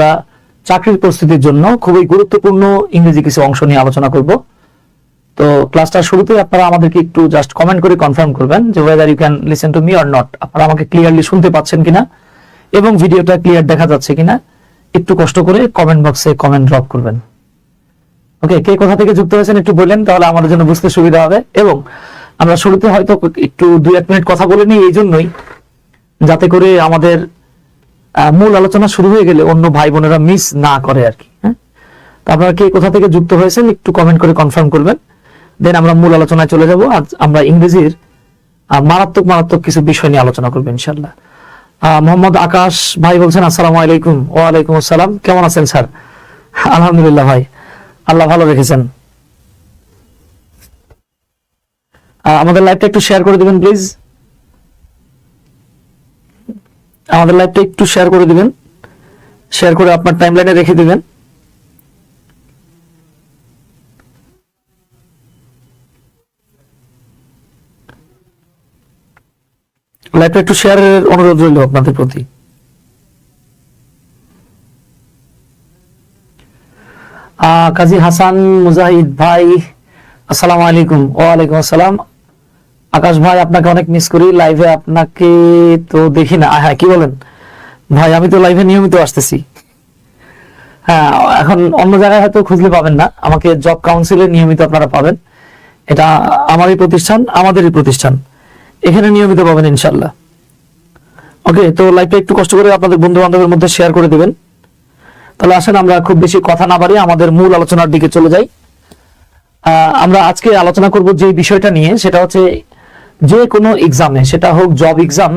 আমরা চাকরির প্রস্তুতির জন্য খুবই গুরুত্বপূর্ণ ইংরেজি কিছু অংশ নিয়ে আলোচনা করব। তো ক্লাসটার শুরুতেই আপনারা আমাদেরকে একটু জাস্ট কমেন্ট করে কনফার্ম করবেন যে whether you can listen to me or not আপনারা আমাকে ক্লিয়ারলি শুনতে পাচ্ছেন কিনা এবং ভিডিওটা ক্লিয়ার দেখা যাচ্ছে কিনা একটু কষ্ট করে কমেন্ট বক্সে কমেন্ট ড্রপ করবেন। ওকে কে কোথা থেকে যুক্ত হয়েছেন একটু বললেন, তাহলে আমাদের জন্য বুঝতে সুবিধা হবে। এবং আমরা শুরুতে হয়তো একটু দুই এক মিনিট কথা বলে নিই, এই জন্যই যাতে করে আমাদের মূল আলোচনা শুরু হয়ে গেলে অন্য ভাই বোনেরা মিস না করে আর কি হ্যাঁ? আপনারা কে কোথা থেকে যুক্ত হয়েছেন একটু কমেন্ট করে কনফার্ম করবেন। দেন আমরা মূল আলোচনায় চলে যাব আজ আমরা ইংরেজির মারাত্মক মারাত্মক কিছু বিষয় নিয়ে আলোচনা করব ইনশাল্লাহ মোহাম্মদ আকাশ ভাই বলছেন, আসসালামু আলাইকুম, ওয়ালাইকুম আসসালাম, কেমন আছেন স্যার? আলহামদুলিল্লাহ ভাই, আল্লাহ ভালো রেখেছেন। আমাদের লাইভটা একটু শেয়ার করে দিবেন প্লিজ আমাদের লাইভটা একটু শেয়ার করে দিবেন। শেয়ার করে আপনার টাইমলাইনে রেখে দিবেন। লাইভটা একটু শেয়ারের অনুরোধ রইল আপনাদের প্রতি। কাজী হাসান মুজাহিদ ভাই, আসসালামু আলাইকুম। ওয়ালাইকুম আসসালাম। আকাশ ভাই, আপনাকে অনেক মিস করি। লাইভে আপনাকে তো দেখি না। হ্যাঁ কি বলেন? ভাই, আমি তো লাইভে নিয়মিত আসতেছি। হ্যাঁ এখন অন্য জায়গায় হয়তো খুঁজলে পাবেন না। আমাকে জব কাউন্সিলে নিয়মিত আপনারা পাবেন। এটা আমারই প্রতিষ্ঠান, আমাদেরই প্রতিষ্ঠান। এখানে নিয়মিত পাবেন ইনশাল্লাহ ওকে তো লাইভটা একটু কষ্ট করে আপনাদের বন্ধু বান্ধবের মধ্যে শেয়ার করে দেবেন। তাহলে আসেন, আমরা খুব বেশি কথা না বাড়িয়ে আমাদের মূল আলোচনার দিকে চলে যাই। আমরা আজকে আলোচনা করব যে বিষয়টা নিয়ে, সেটা হচ্ছে যে কোনো এক্সামে সেটা হোক জব এক্সাম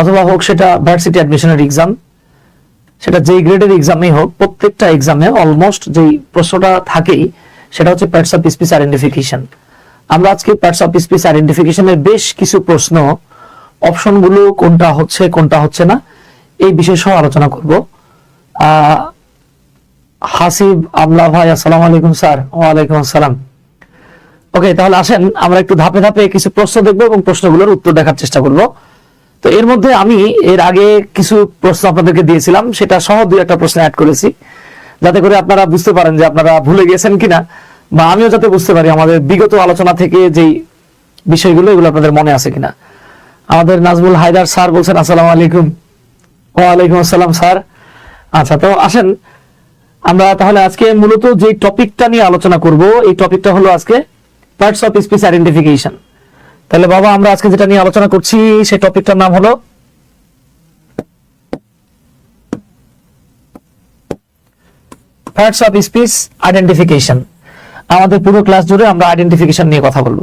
অথবা হোক সেটা ভার্সিটি অ্যাডমিশনের এক্সাম সেটা যেই গ্রেডের এক্সামই হোক, প্রত্যেকটা এক্সামে অলমোস্ট যেই প্রশ্নটা থাকেই, সেটা হচ্ছে প্যাটস অফ স্পিচ আইডেন্টিফিকেশন আমরা আজকে প্যাটস অফ স্পিচ আইডেন্টিফিকেশনের বেশ কিছু প্রশ্ন অপশনগুলো কোনটা হচ্ছে কোনটা হচ্ছে না, এই বিষয় সহ আলোচনা করব। হাসিব আমলা ভাই, আসসালামু আলাইকুম স্যার। ওয়ালাইকুম আসসালাম। ওকে তাহলে আসেন, আমরা একটু ধাপে ধাপে কিছু প্রশ্ন দেখব এবং প্রশ্নগুলোর উত্তর দেখার চেষ্টা করব। তো এর মধ্যে আমি এর আগে কিছু প্রশ্ন আপনাদেরকে দিয়েছিলাম, সেটা সহ দুই একটা প্রশ্ন অ্যাড করেছি, যাতে করে আপনারা বুঝতে পারেন যে আপনারা ভুলে গেছেন কিনা, বা আমিও যাতে বুঝতে পারি আমাদের বিগত আলোচনা থেকে যেই বিষয়গুলো, এগুলো আপনাদের মনে আছে কিনা। আমাদের নাজমুল হায়দার স্যার বলছেন, আসসালামু আলাইকুম। ওয়ালাইকুম আসসালাম, স্যার। আচ্ছা তো আসেন, আমরা তাহলে আজকে মূলত যে টপিকটা নিয়ে আলোচনা করব, এই টপিকটা হলো আজকে পার্টস অফ স্পিচ আইডেন্টিফিকেশন তাহলে বাবা, আমরা আজকে যেটা নিয়ে আলোচনা করছি, সেই টপিকটার নাম হলো পার্টস অফ স্পিচ আইডেন্টিফিকেশন আমাদের পুরো ক্লাস জুড়ে আমরা আইডেন্টিফিকেশন নিয়ে কথা বলব।